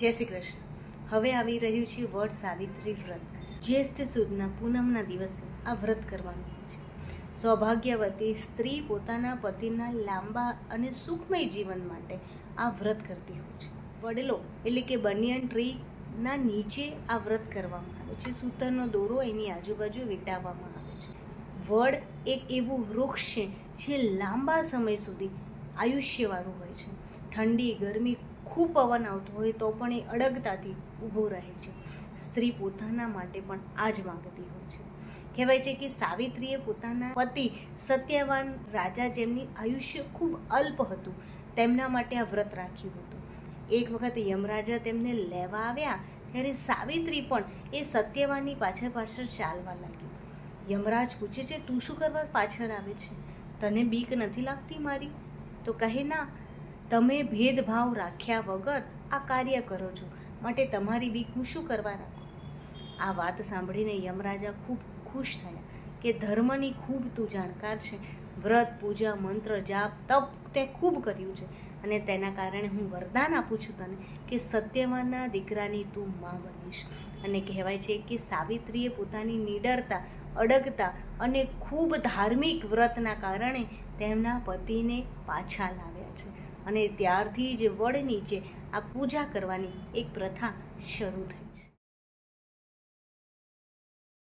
જય શ્રી કૃષ્ણ. હવે આવી રહ્યું છે વડ સાવિત્રી વ્રત. જ્યેષ્ઠ સુદના પૂનમના દિવસે આ વ્રત કરવાનું હોય છે. સૌભાગ્યવતી સ્ત્રી પોતાના પતિના લાંબા અને સુખમય જીવન માટે આ વ્રત કરતી હોય છે. વડલો, એટલે કે બનિયન ટ્રીના નીચે આ વ્રત કરવામાં આવે છે. સૂતરનો દોરો એની આજુબાજુ વીંટાવવામાં આવે છે. વડ એક એવું વૃક્ષ છે જે લાંબા સમય સુધી આયુષ્યવાળું હોય છે. ઠંડી, ગરમી ખૂબ પવન આવતો હોય તો પણ એ અડગતાથી ઊભો રહે છે. સ્ત્રી પોતાના માટે પણ આ જ માંગતી હોય છે. કહેવાય છે કે સાવિત્રીએ પોતાના પતિ સત્યવાન રાજા જેમની આયુષ્ય ખૂબ અલ્પ હતું, તેમના માટે આ વ્રત રાખ્યું હતું. એક વખત યમરાજા તેમને લેવા આવ્યા, ત્યારે સાવિત્રી પણ એ સત્યવાનની પાછળ પાછળ ચાલવા લાગી યમરાજ પૂછે છે, તું શું કરવા પાછળ આવે છે? તને બીક નથી લાગતી મારી? તો કહે, ના તમે ભેદભાવ રાખ્યા વગર આ કાર્ય કરો છો. માટે તમારી બીક હું શું કરવા રાખું? આ વાત સાંભળીને યમરાજા ખૂબ ખુશ થયા કે ધર્મની ખૂબ તું જાણકાર છે. વ્રત, પૂજા, મંત્ર, જાપ, તપ તે ખૂબ કર્યું છે. અને તેના કારણે હું વરદાન આપું છું તને કે સત્યવાનના દીકરાની તું માં બનીશ. અને કહેવાય છે કે સાવિત્રીએ પોતાની નીડરતા, અડગતા અને ખૂબ ધાર્મિક વ્રતના કારણે તેમના પતિને પાછા લાવ્યા છે. અને ત્યારથી જ વડ નીચે આ પૂજા કરવાની એક પ્રથા શરૂ થઈ છે.